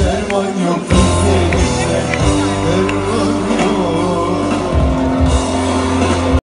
Derman yok bizde